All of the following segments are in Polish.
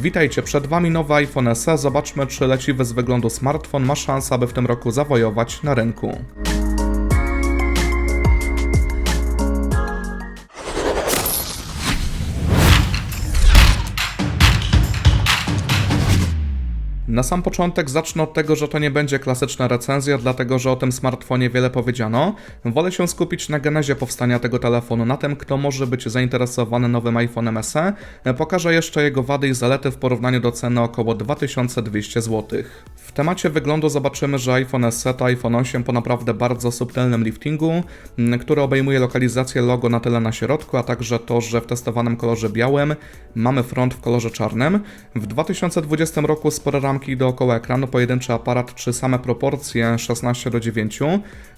Witajcie, przed Wami nowy iPhone SE. Zobaczmy, czy leciwy z wyglądu smartfon ma szansę, aby w tym roku zawojować na rynku. Na sam początek zacznę od tego, że to nie będzie klasyczna recenzja, dlatego że o tym smartfonie wiele powiedziano. Wolę się skupić na genezie powstania tego telefonu, na tym, kto może być zainteresowany nowym iPhone'em SE. Pokażę jeszcze jego wady i zalety w porównaniu do ceny około 2200 zł. W temacie wyglądu zobaczymy, że iPhone SE to iPhone 8 po naprawdę bardzo subtelnym liftingu, m, który obejmuje lokalizację logo na tyle na środku, a także to, że w testowanym kolorze białym mamy front w kolorze czarnym. W 2020 roku spore ramki dookoła ekranu, pojedynczy aparat czy same proporcje 16 do 9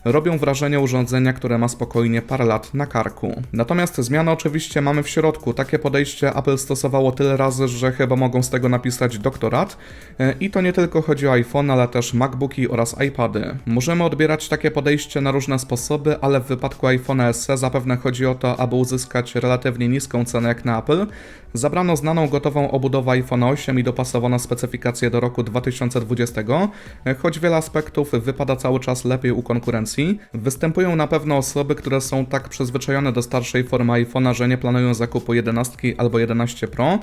robią wrażenie urządzenia, które ma spokojnie parę lat na karku. Natomiast zmiany oczywiście mamy w środku. Takie podejście Apple stosowało tyle razy, że chyba mogą z tego napisać doktorat. E, I to nie tylko chodzi o iPhone, ale też MacBooki oraz iPady. Możemy odbierać takie podejście na różne sposoby, ale w wypadku iPhone SE zapewne chodzi o to, aby uzyskać relatywnie niską cenę jak na Apple. Zabrano znaną gotową obudowę iPhone 8 i dopasowano specyfikacje do roku 2020, e, choć wiele aspektów wypada cały czas lepiej u konkurencji. Występują na pewno osoby, które są tak przyzwyczajone do starszej formy iPhone'a, że nie planują zakupu 11 albo 11 Pro,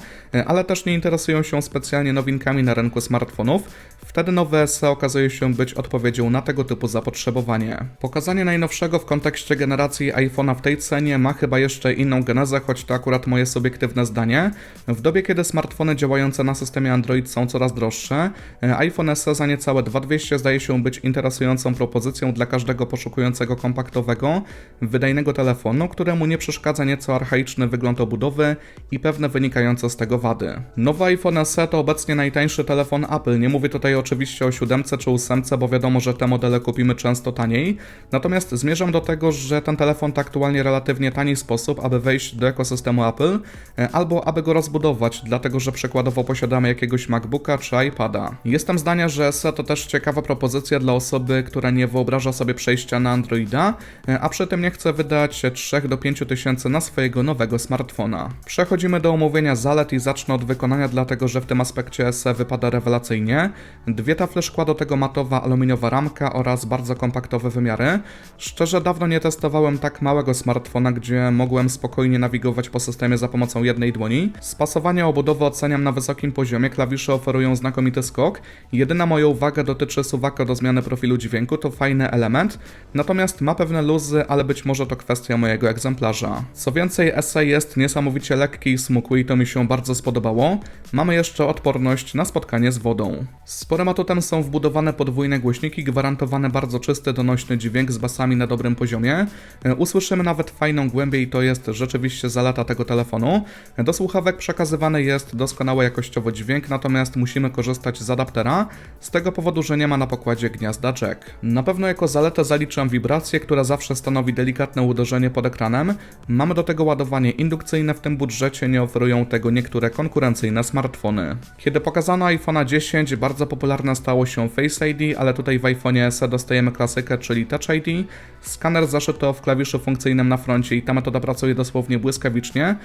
ale też nie interesują się specjalnie nowinkami na rynku smartfonów. Wtedy nowe SE okazuje się być odpowiedzią na tego typu zapotrzebowanie. Pokazanie najnowszego w kontekście generacji iPhone'a w tej cenie ma chyba jeszcze inną genezę, choć to akurat moje subiektywne zdanie. W dobie, kiedy smartfony działające na systemie Android są coraz droższe, e, iPhone SE za niecałe 2200 zdaje się być interesującą propozycją dla każdego poszukującego kompaktowego, wydajnego telefonu, któremu nie przeszkadza nieco archaiczny wygląd obudowy i pewne wynikające z tego wady. Nowy iPhone SE to obecnie najtańszy telefon Apple. Nie mówię tutaj oczywiście o 7 czy 8, bo wiadomo, że te modele kupimy często taniej. Natomiast zmierzam do tego, że ten telefon to aktualnie relatywnie tani sposób, aby wejść do ekosystemu Apple, e, albo aby go rozbudować, dlatego że przykładowo posiadamy jakiegoś MacBooka czy iPada. Jestem zdania, że SE to też ciekawa propozycja dla osoby, która nie wyobraża sobie przejścia na Androida, e, a przy tym nie chce wydać 3 do 5 tysięcy na swojego nowego smartfona. Przechodzimy do omówienia zalet i zacznę od wykonania, dlatego że w tym aspekcie SE wypada rewelacyjnie. Dwie tafle szkła do tego matowa aluminiowa ramka oraz bardzo kompaktowe wymiary. Szczerze dawno nie testowałem tak małego smartfona, gdzie mogłem spokojnie nawigować po systemie za pomocą jednej dłoni. Spasowanie obudowy oceniam na wysokim poziomie, klawisze oferują znakomity skok. Jedyna moja uwaga dotyczy suwaka do zmiany profilu dźwięku, to fajny element, natomiast ma pewne luzy, ale być może to kwestia mojego egzemplarza. Co więcej, SE jest niesamowicie lekki i smukły i to mi się bardzo spodobało. Mamy jeszcze odporność na spotkanie z wodą. Sporym atutem są wbudowane podwójne głośniki, gwarantowane bardzo czysty, donośny dźwięk z basami na dobrym poziomie. E, Usłyszymy nawet fajną głębię i to jest rzeczywiście zaleta tego telefonu. Do słuchawek przekazywany jest doskonały jakościowo dźwięk, natomiast musimy korzystać z adaptera, z tego powodu, że nie ma na pokładzie gniazda jack. Na pewno jako zaletę zaliczam wibrację, która zawsze stanowi delikatne uderzenie pod ekranem. Mamy do tego ładowanie indukcyjne, w tym budżecie nie oferują tego niektóre konkurencyjne smartfony. Kiedy pokazano iPhone'a 10, bardzo popularne stało się Face ID, ale tutaj w iPhone'ie SE dostajemy klasykę, czyli Touch ID. Skaner zaszyto w klawiszu funkcyjnym na froncie i ta metoda pracuje dosłownie błyskawicznie.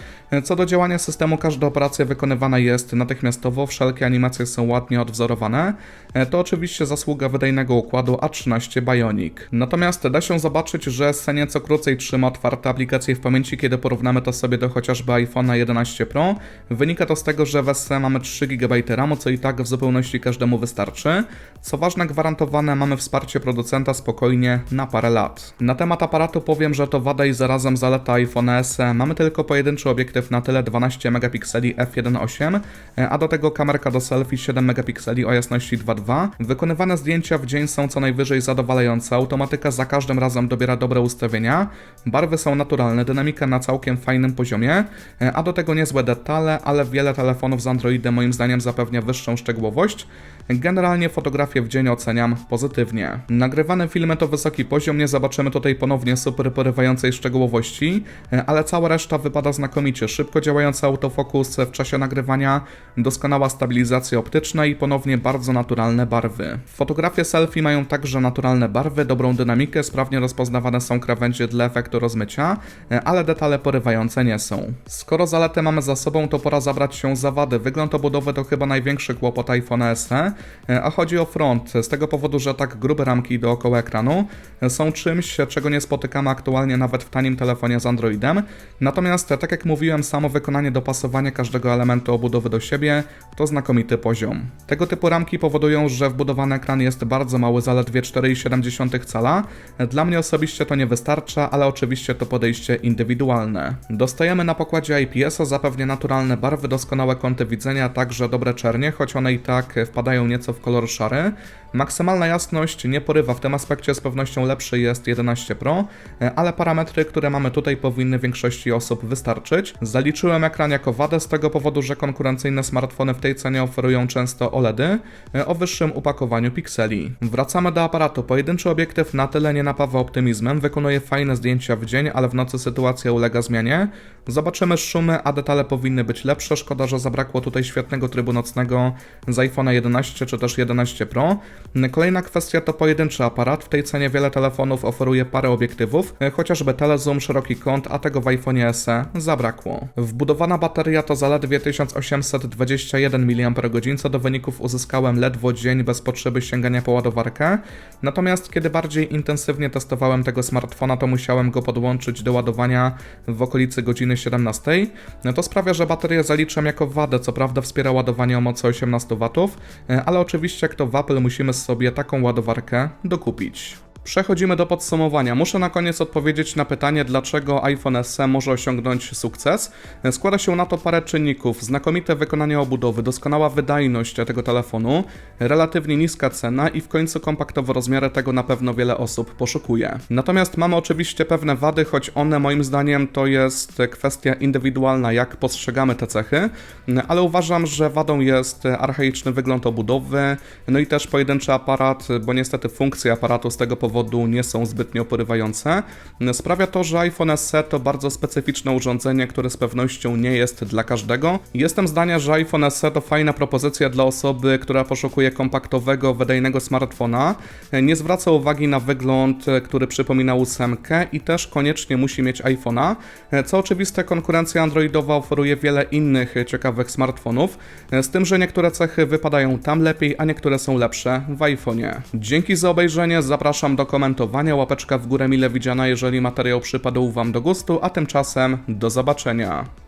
Co do działania systemu, każda operacja wykonywana jest natychmiastowo, wszelkie animacje są ładnie odwzorowane. E, To oczywiście zasługa wydajnego układu A13 Bionic. Natomiast da się zobaczyć, że SE nieco krócej trzyma otwarte aplikacje w pamięci, kiedy porównamy to sobie do chociażby iPhone'a 11 Pro. Wynika to z tego, że w SE mamy 3 GB RAMu, co i tak w zupełności każdemu wystarczy. Co ważne, gwarantowane mamy wsparcie producenta spokojnie na parę lat. Na temat aparatu powiem, że to wada i zarazem zaleta iPhone SE. Mamy tylko pojedynczy obiektyw na tyle 12 megapikseli f1.8, e, a do tego kamerka do selfie 7 megapikseli o jasności 2.2. Wykonywane zdjęcia w dzień są co najwyżej zadowalające, automatyka za każdym razem dobiera dobre ustawienia, barwy są naturalne, dynamika na całkiem fajnym poziomie, e, a do tego niezłe detale, ale wiele telefonów z Androidem moim zdaniem zapewnia wyższą szczegółowość. Generalnie fotografię w dzień oceniam pozytywnie. Nagrywane filmy to wysoki poziom, nie zobaczymy tutaj ponownie super porywającej szczegółowości, e, ale cała reszta wypada znakomicie. Szybko działająca autofokus w czasie nagrywania, doskonała stabilizacja optyczna i ponownie bardzo naturalne barwy. Fotografie selfie mają także naturalne barwy, dobrą dynamikę, sprawnie rozpoznawane są krawędzie dla efektu rozmycia, e, ale detale porywające nie są. Skoro zaletę mamy za sobą, to pora zabrać się za wady. Wygląd obudowy to chyba największy kłopot iPhone SE, e, a chodzi o front, z tego powodu, że tak grube ramki dookoła ekranu e, są czymś, czego nie spotykamy aktualnie nawet w tanim telefonie z Androidem. Natomiast, tak jak mówiłem, samo wykonanie dopasowania każdego elementu obudowy do siebie to znakomity poziom. Tego typu ramki powodują, że wbudowany ekran jest bardzo mały, zaledwie 4,7 cala. Dla mnie osobiście to nie wystarcza, ale oczywiście to podejście indywidualne. Dostajemy na pokładzie IPS-a zapewnie naturalne barwy, doskonałe kąty widzenia, także dobre czernie, choć one i tak wpadają nieco w kolor szary. Maksymalna jasność nie porywa, w tym aspekcie z pewnością lepszy jest 11 Pro, ale parametry, które mamy tutaj powinny większości osób wystarczyć. Zaliczyłem ekran jako wadę z tego powodu, że konkurencyjne smartfony w tej cenie oferują często OLEDy o wyższym upakowaniu pikseli. Wracamy do aparatu. Pojedynczy obiektyw na tyle nie napawa optymizmem, wykonuje fajne zdjęcia w dzień, ale w nocy sytuacja ulega zmianie. Zobaczymy szumy, a detale powinny być lepsze. Szkoda, że zabrakło tutaj świetnego trybu nocnego z iPhone 11 czy też 11 Pro. Kolejna kwestia to pojedynczy aparat. W tej cenie wiele telefonów oferuje parę obiektywów, chociażby telezoom, szeroki kąt, a tego w iPhone SE zabrakło. Wbudowana bateria to zaledwie 1821 mAh, co do wyników uzyskałem ledwo dzień bez potrzeby sięgania po ładowarkę. Natomiast kiedy bardziej intensywnie testowałem tego smartfona, to musiałem go podłączyć do ładowania w okolicy godziny 17. To sprawia, że baterię zaliczam jako wadę, co prawda wspiera ładowanie o mocy 18 W, ale oczywiście kto w Apple musimy sobie taką ładowarkę dokupić. Przechodzimy do podsumowania. Muszę na koniec odpowiedzieć na pytanie, dlaczego iPhone SE może osiągnąć sukces. Składa się na to parę czynników: znakomite wykonanie obudowy, doskonała wydajność tego telefonu, relatywnie niska cena i w końcu kompaktowe rozmiary tego na pewno wiele osób poszukuje. Natomiast mamy oczywiście pewne wady, choć one moim zdaniem to jest kwestia indywidualna, jak postrzegamy te cechy, ale uważam, że wadą jest archaiczny wygląd obudowy, no i też pojedynczy aparat, bo niestety funkcje aparatu z tego powodu powodu nie są zbytnio porywające. Sprawia to, że iPhone SE to bardzo specyficzne urządzenie, które z pewnością nie jest dla każdego. Jestem zdania, że iPhone SE to fajna propozycja dla osoby, która poszukuje kompaktowego, wydajnego smartfona, nie zwraca uwagi na wygląd, który przypomina ósemkę i też koniecznie musi mieć iPhone'a. Co oczywiste, konkurencja androidowa oferuje wiele innych ciekawych smartfonów, z tym, że niektóre cechy wypadają tam lepiej, a niektóre są lepsze w iPhone'ie. Dzięki za obejrzenie, zapraszam do komentowania, łapeczka w górę mile widziana, jeżeli materiał przypadł Wam do gustu, a tymczasem do zobaczenia.